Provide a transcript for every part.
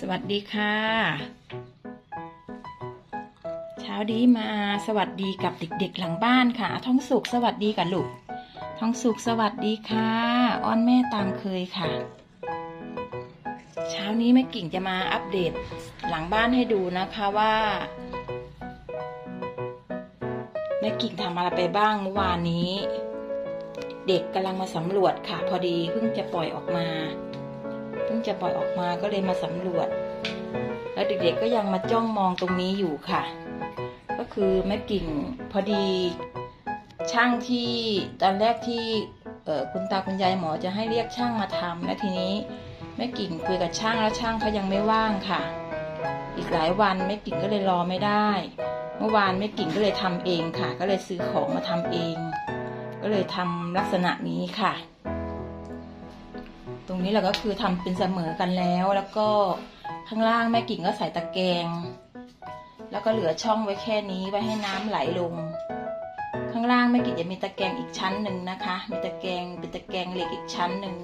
สวัสดีค่ะ เช้าดีมาสวัสดีกับเด็กๆหลังบ้านค่ะ ท้องสุกสวัสดีกับลูกท้องสุกสวัสดีค่ะอ้อนแม่ตามเคยค่ะ เช้านี้แม่กิ่งจะมาอัปเดตหลังบ้านให้ดูนะคะว่าแม่กิ่งทำอะไรไปบ้างเมื่อวานนี้ เด็กกำลังมาสำรวจค่ะ พอดีเพิ่งจะปล่อยออกมา เพิ่งจะปล่อยออกมาก็เลยมาสำรวจ แล้วเด็กๆก็ยังมาจ้องมองตรงนี้อยู่ค่ะ ก็คือแม่กิ่งพอดีช่างที่ตอนแรกที่คุณตาคุณยายหมอจะให้เรียกช่างมาทำและทีนี้แม่กิ่งคุยกับช่างแล้วช่างเขายังไม่ว่างค่ะ อีกหลายวันแม่กิ่งก็เลยรอไม่ได้ เมื่อวานแม่กิ่งก็เลยทำเองค่ะ ก็เลยซื้อของมาทำเอง ก็เลยทำลักษณะนี้ค่ะ ตรงนี้เราก็คือทำเป็นเสมอกันแล้ว แล้วก็ข้างล่างแม่กิ่งก็ใส่ตะแกรงแล้วก็เหลือช่องไว้แค่นี้ไว้ให้น้ำไหลลง ข้างล่างแม่กิ่งจะมีตะแกรงอีกชั้นหนึ่งนะคะ มีตะแกรงเป็นตะแกรงเหล็กอีกชั้นหนึ่ง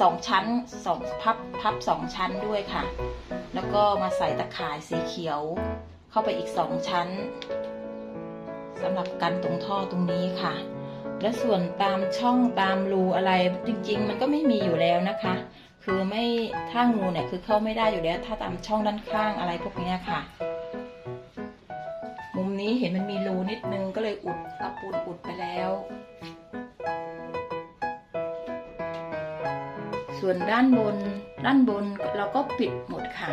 สองชั้นสองพับพับสองชั้นด้วยค่ะ แล้วก็มาใส่ตะข่ายสีเขียว เข้าไปอีกสองชั้นสำหรับกันตรงท่อตรงนี้ค่ะ และส่วนตามช่องตามรูอะไร จริง ๆ มันก็ไม่มีอยู่แล้วนะคะ คือไม่ถ้างูเนี่ยคือเข้าไม่ได้อยู่แล้ว ถ้าตามช่องด้านข้างอะไรพวกนี้ค่ะ มุมนี้เห็นมันมีรูนิดนึงก็เลยอุดเอาปูนอุดไปแล้ว ส่วนด้านบนด้านบนเราก็ปิดหมดค่ะ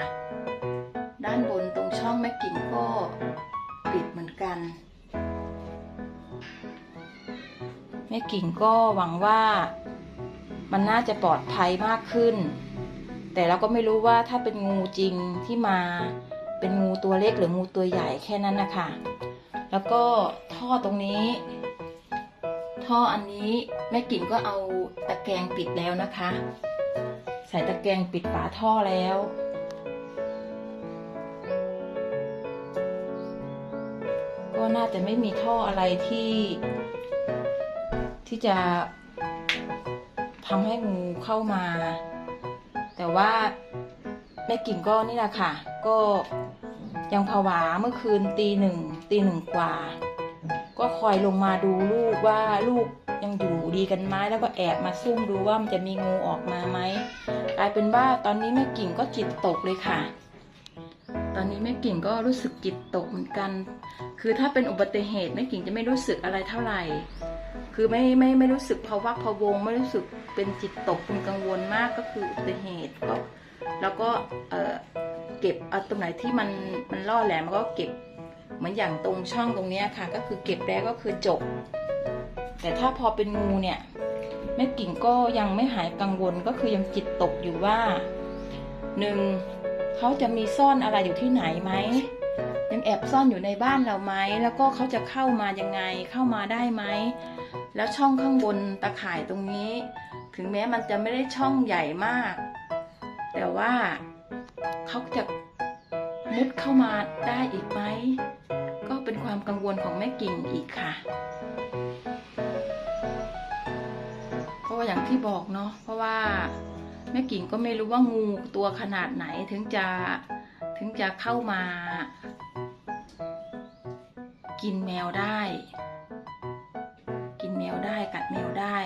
ด้านบนตรงช่องแม่กิ่งก็ปิดเหมือนกัน ม่กิ่งก็หวังว่ามันน่าจะปลอดภัยมากขึ้น แต่เราก็ไม่รู้ว่าถ้าเป็นงูจริงที่มาเป็นงูตัวเล็กหรืองูตัวใหญ่แค่นั้นนะคะแล้วก็ท่อตรงนี้ ท่ออันนี้แม่กิ่งก็เอาตะแกรงปิดแล้วนะคะ ใส่ตะแกรงปิดฝาท่อแล้วก็น่าจะไม่มีท่ออะไรที่ ที่จะทำให้งูเข้ามา แต่ว่าแม่กิ่งก็นี่แหละค่ะ ก็ยังผวาเมื่อคืนตีหนึ่งตีหนึ่งกว่า ก็คอยลงมาดูลูกว่าลูกยังอยู่ดีกันไหมแล้วก็แอบมาซุ่มดูว่ามันจะมีงูออกมาไหมกลายเป็นว่าตอนนี้แม่กิ่งก็จิตตกเลยค่ะ ตอนนี้แม่กิ่งก็รู้สึกจิตตกเหมือนกัน คือถ้าเป็นอุบัติเหตุแม่กิ่งจะไม่รู้สึกอะไรเท่าไหร่ คือไม่ไม่ไม่รู้สึกภาวะพะวง ไม่รู้สึกเป็นจิตตกเป็นกังวลมากก็คืออุบัติเหตุก็แล้วก็เออเก็บเอาตรงไหนที่มันมันล่อแหลมก็เก็บเหมือนอย่างตรงช่องตรงนี้ค่ะ ก็คือเก็บแล้วก็คือจบ แต่ถ้าพอเป็นงูเนี่ยแม่กิ่งก็ยังไม่หายกังวลก็คือยังจิตตกอยู่ว่าหนึ่งเขาจะมีซ่อนอะไรอยู่ที่ไหนไหมยังแอบซ่อนอยู่ในบ้านเราไหมแล้วก็เขาจะเข้ามายังไงเข้ามาได้ไหม แล้วช่องข้างบนตะข่ายตรงนี้ ถึงแม้มันจะไม่ได้ช่องใหญ่มาก แต่ว่าเขาจะมุดเข้ามาได้อีกไหม ก็เป็นความกังวลของแม่กิ่งอีกค่ะ เพราะว่าอย่างที่บอกเนาะเพราะว่าแม่กิ่งก็ไม่รู้ว่างูตัวขนาดไหนถึงจะถึงจะเข้ามา กินแมวได้ ได้กัดแมวได้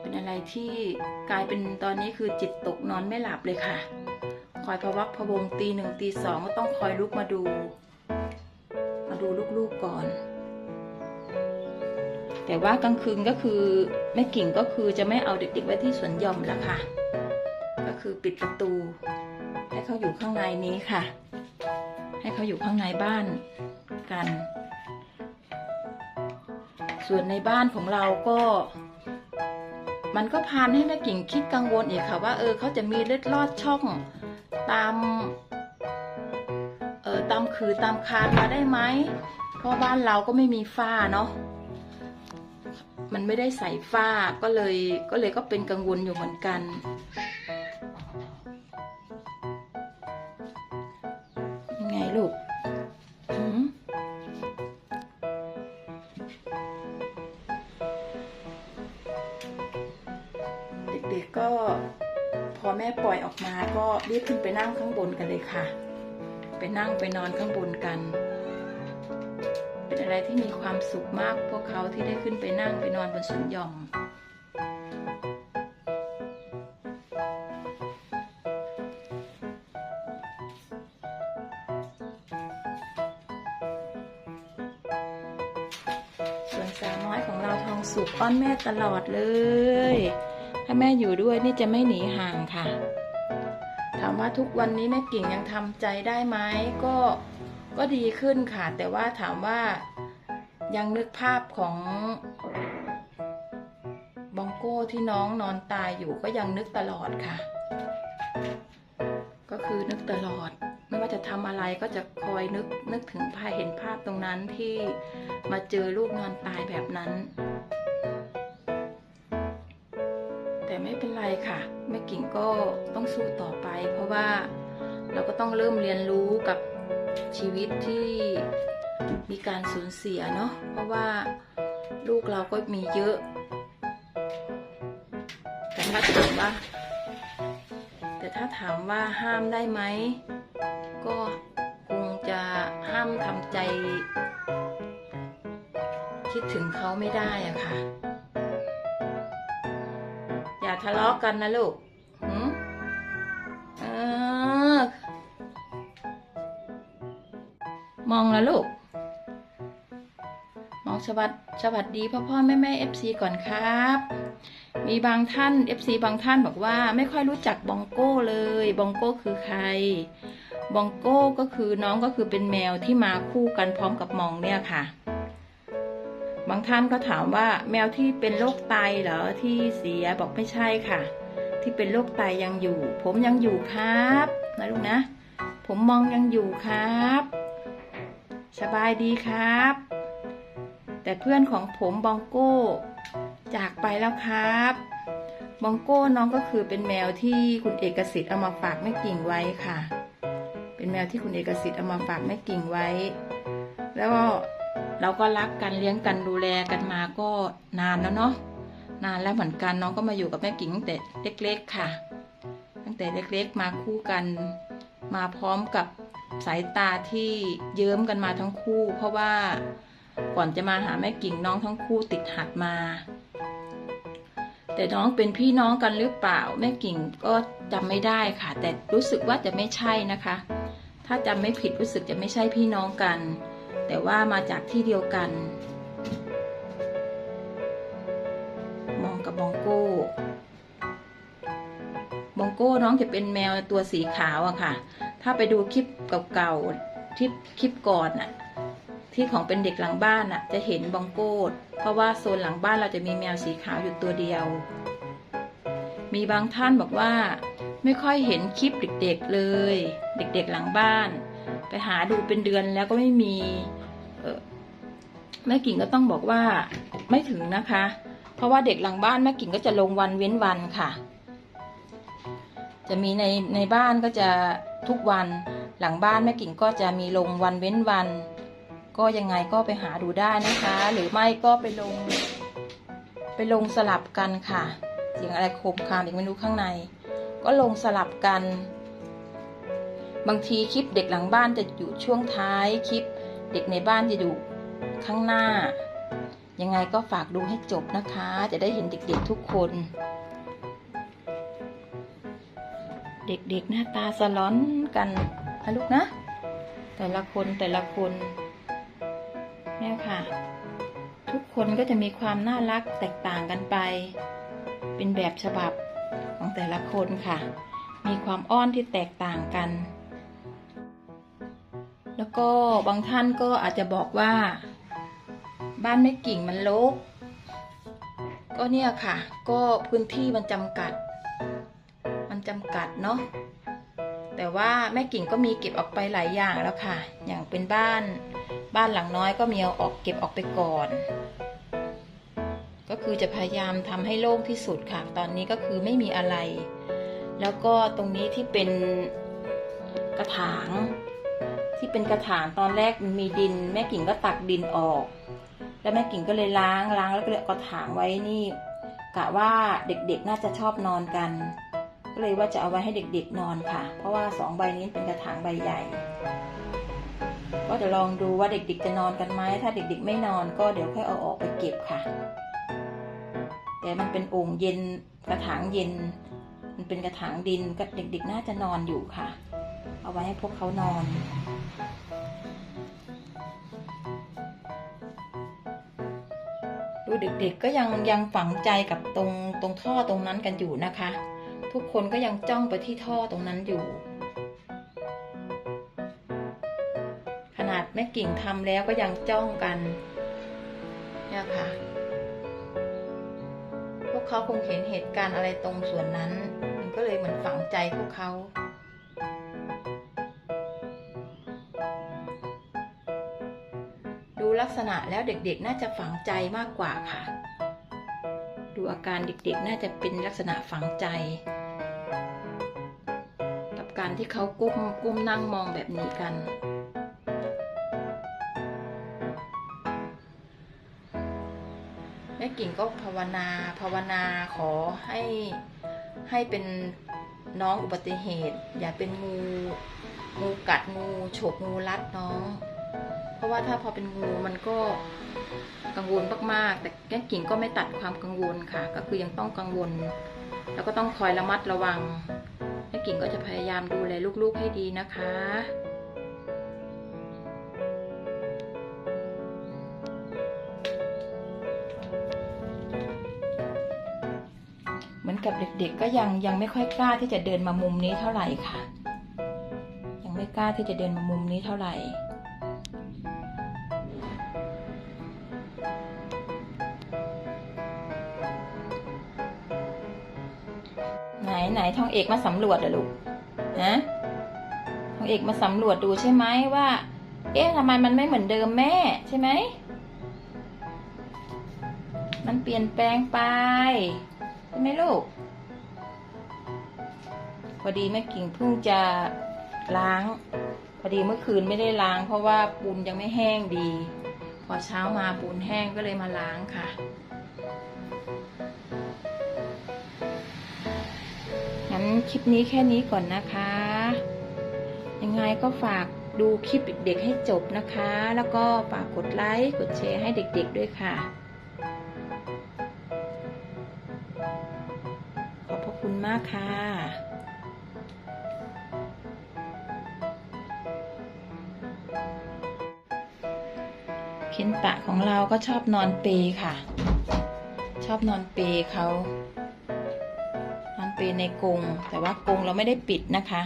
เป็นอะไรที่กลายเป็นตอนนี้คือจิตตกนอนไม่หลับเลยค่ะ คอยพะวักพวงตีหนึ่งตีสองก็ต้องคอยลุกมาดู มาดูลูกๆก่อน แต่ว่ากลางคืนก็คือแม่กิ่งก็คือจะไม่เอาเด็กๆไว้ที่สวนหย่อมละค่ะ ก็คือปิดประตู ให้เขาอยู่ข้างในนี้ค่ะ ให้เขาอยู่ข้างในบ้านกัน ส่วนในบ้านของเราก็ มันก็พานให้แม่กิ่งคิดกังวลอีกค่ะว่าเออเขาจะมีเล็ดลอดช่องตามเออตามคือตามคานมาได้ไหมเพราะบ้านเราก็ไม่มีฝ้าเนาะมันไม่ได้ใส่ฝ้าก็เลยก็เลยก็เป็นกังวลอยู่เหมือนกัน ด็กๆก็พอแม่ปล่อยออกมาก็รีบขึ้นไปนั่งข้างบนกันเลยค่ะ ไปนั่งไปนอนข้างบนกัน เป็นอะไรที่มีความสุขมากพวกเขาที่ได้ขึ้นไปนั่งไปนอนบนสวนหยอมส่วนสาวน้อยของเราทองสุกอ้อนแม่ตลอดเลย ถ้าแม่อยู่ด้วยนี่จะไม่หนีห่างค่ะ ถามว่าทุกวันนี้แม่กิ่งยังทำใจได้ไหมก็ก็ดีขึ้นค่ะ แต่ว่าถามว่ายังนึกภาพของบองโก้ที่น้องนอนตายอยู่ก็ยังนึกตลอดค่ะ ก็คือนึกตลอด ไม่ว่าจะทำอะไรก็จะคอยนึกนึกถึงภาพเห็นภาพตรงนั้นที่มาเจอลูกนอนตายแบบนั้น แต่ไม่เป็นไรค่ะแม่กิ่งก็ต้องสู้ต่อไป เพราะว่าเราก็ต้องเริ่มเรียนรู้กับชีวิตที่มีการสูญเสียเนาะเพราะว่าลูกเราก็มีเยอะ แต่ถ้าถามว่า แต่ถ้าถามว่าห้ามได้ไหม ก็คงจะห้ามทำใจ คิดถึงเขาไม่ได้อะค่ะ ทะเลาะกันนะลูกหืมเออ มองแล้วลูก มองสวัสดสวัสดีพ่อพ่อแม่แม่เอฟซีก่อนครับ มีบางท่าน FC บางท่านบอกว่าไม่ค่อยรู้จักบองโก้เลยบองโก้คือใครบองโก้ก็คือน้องก็คือเป็นแมวที่มาคู่กันพร้อมกับมองเนี่ยค่ะ บางท่านก็ถามว่าแมวที่เป็นโรคไตเหรอที่เสียบอกไม่ใช่ค่ะ ที่เป็นโรคไตยังอยู่ ผมยังอยู่ครับนะลูกนะ ผมมองยังอยู่ครับ สบายดีครับ แต่เพื่อนของผมบองโก้ จากไปแล้วครับบองโก้น้องก็คือเป็นแมวที่คุณเอกสิทธิ์เอามาฝากแม่กิ่งไว้ค่ะ เป็นแมวที่คุณเอกสิทธิ์เอามาฝากแม่กิ่งไว้ แล้วก็ เราก็รักกันเลี้ยงกันดูแลกันมาก็นานแล้วเนาะนานแล้วเหมือนกันน้องก็มาอยู่กับแม่กิ่งตั้งแต่เล็ก ๆค่ะ ตั้งแต่เล็กๆมาคู่กัน มาพร้อมกับสายตาที่เยิ้มกันมาทั้งคู่ เพราะว่าก่อนจะมาหาแม่กิ่งน้องทั้งคู่ติดหัดมา แต่น้องเป็นพี่น้องกันหรือเปล่า แม่กิ่งก็จำไม่ได้ค่ะ แต่รู้สึกว่าจะไม่ใช่นะคะ ถ้าจำไม่ผิดรู้สึกจะไม่ใช่พี่น้องกัน แต่ว่ามาจากที่เดียวกัน มองกับบองโก้ บองโก้น้องจะเป็นแมวตัวสีขาวอะค่ะ ถ้าไปดูคลิปเก่าๆที่คลิปก่อนอะที่ของเป็นเด็กหลังบ้านอะจะเห็นบองโก้ เพราะว่าโซนหลังบ้านเราจะมีแมวสีขาวอยู่ตัวเดียว มีบางท่านบอกว่าไม่ค่อยเห็นคลิปเด็กๆเลย เด็กๆหลังบ้าน ไปหาดูเป็นเดือนแล้วก็ไม่มี แม่กิ่งก็ต้องบอกว่าไม่ถึงนะคะ เพราะว่าเด็กหลังบ้านแม่กิ่งก็จะลงวันเว้นวันค่ะ จะมีในในบ้านก็จะทุกวันหลังบ้านแม่กิ่งก็จะมีลงวันเว้นวัน ก็ยังไงก็ไปหาดูได้นะคะ หรือไม่ก็ไปลง ไปลงสลับกันค่ะ เสียงอะไรโคมคามอีกไม่รู้ข้างใน ก็ลงสลับกัน บางทีคลิปเด็กหลังบ้านจะอยู่ช่วงท้ายคลิปเด็กในบ้านจะอยู่ ข้างหน้า ยังไงก็ฝากดูให้จบนะคะ จะได้เห็นเด็กๆทุกคน เด็กๆหน้าตาสลอนกันนะลูกนะ แต่ละคนแต่ละคนเนี่ยค่ะ ทุกคนก็จะมีความน่ารักแตกต่างกันไป เป็นแบบฉบับของแต่ละคนค่ะ มีความอ้อนที่แตกต่างกัน แล้วก็บางท่านก็อาจจะบอกว่า บ้านแม่กิ่งมันรกก็เนี่ยค่ะ ก็พื้นที่มันจำกัด มันจำกัดเนาะแต่ว่าแม่กิ่งก็มีเก็บออกไปหลายอย่างแล้วค่ะ อย่างเป็นบ้านบ้านหลังน้อยก็มีเอาออกเก็บออกไปก่อน ก็คือจะพยายามทำให้โล่งที่สุดค่ะ ตอนนี้ก็คือไม่มีอะไร แล้วก็ตรงนี้ที่เป็นกระถาง ที่เป็นกระถางตอนแรกมันมีดิน แม่กิ่งก็ตักดินออก แล้วแม่กิ่งก็เลยล้างล้างแล้วก็เลยกระถางไว้นี่กะว่าเด็กๆน่าจะชอบนอนกัน ก็เลยว่าจะเอาไว้ให้เด็กๆนอนค่ะ เพราะว่าสองใบนี้เป็นกระถางใบใหญ่ ก็จะลองดูว่าเด็กๆจะนอนกันไหมถ้าเด็กๆไม่นอนก็เดี๋ยวค่อยเอาออกไปเก็บค่ะ แต่มันเป็นโอ่งเย็นกระถางเย็น มันเป็นกระถางดินก็เด็กๆน่าจะนอนอยู่ค่ะ เอาไว้ให้พวกเขานอนูเด็กๆก็ยังยังฝังใจกับตรงตรงท่อตรงนั้นกันอยู่นะคะ ทุกคนก็ยังจ้องไปที่ท่อตรงนั้นอยู่ ขนาดแม่กิ่งทำแล้วก็ยังจ้องกันเนี่ยค่ะ พวกเขาคงเห็นเหตุการณ์อะไรตรงส่วนนั้น มันก็เลยเหมือนฝังใจพวกเขา ลักษณะแล้วเด็กๆ น่าจะฝังใจมากกว่าค่ะ ดูอาการเด็กๆ น่าจะเป็นลักษณะฝังใจ กับการที่เขาก้มก้มนั่งมองแบบนี้กันแม่กิ่งก็ภาวนาภาวนาขอให้ให้เป็นน้องอุบัติเหตุ อย่าเป็นงูงูกัดงูฉกงูรัดน้อง ราะว่าถ้าพอเป็นงูมันก็กังวลมากๆ แต่แก้กิ่งก็ไม่ตัดความกังวลค่ะ ก็คือยังต้องกังวล แล้วก็ต้องคอยระมัดระวังแม่กิ่งก็จะพยายามดูแลลูกๆให้ดีนะคะเหมือนกับเด็กๆ ก็ยังยังไม่ค่อยกล้าที่จะเดินมามุมนี้เท่าไหร่ค่ะ ยังไม่กล้าที่จะเดินมามุมนี้เท่าไหร่ ไหนไหนทองเอกมาสำรวจอลูกฮะทองเอกมาสำรวจดูใช่ไหมว่า เอ๊ะทำไมมันไม่เหมือนเดิมแม่ใช่ไหมมันเปลี่ยนแปลงไปใช่ไหมลูก พอดีแม่กิ่งเพิ่งจะล้าง พอดีเมื่อคืนไม่ได้ล้าง เพราะว่าปูนยังไม่แห้งดี พอเช้ามาปูนแห้งก็เลยมาล้างค่ะ คลิปนี้แค่นี้ก่อนนะคะ ยังไงก็ฝากดูคลิปเด็กๆให้จบนะคะ แล้วก็ฝากกดไลค์ กดแชร์ให้เด็กๆด้วยค่ะ ขอบพระคุณมากค่ะเคนตะของเราก็ชอบนอนเปค่ะ ชอบนอนเปเขา เปลในกรงแต่ว่ากรงเราไม่ได้ปิดนะคะ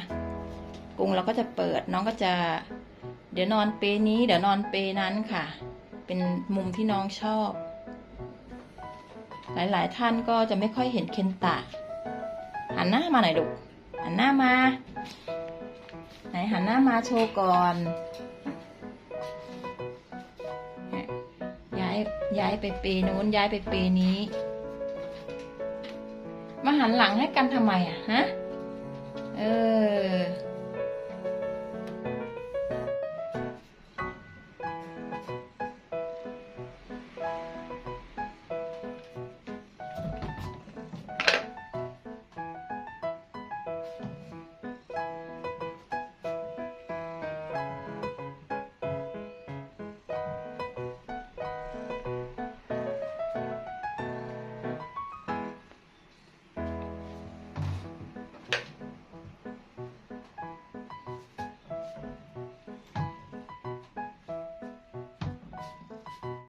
กรงเราก็จะเปิดน้องก็จะ เดี๋ยวนอนเปนี้เดี๋ยวนอนเปนั้นค่ะ เป็นมุมที่น้องชอบ หลายๆท่านก็จะไม่ค่อยเห็นเคนตะหันหน้ามาหน่อยลูกหันหน้ามา ไหนหันหน้ามาโชว์ก่อนย้ายย้ายไปเปนู้นย้ายไปเปนี้ มาหันหลังให้กันทำไมอะฮะ เออ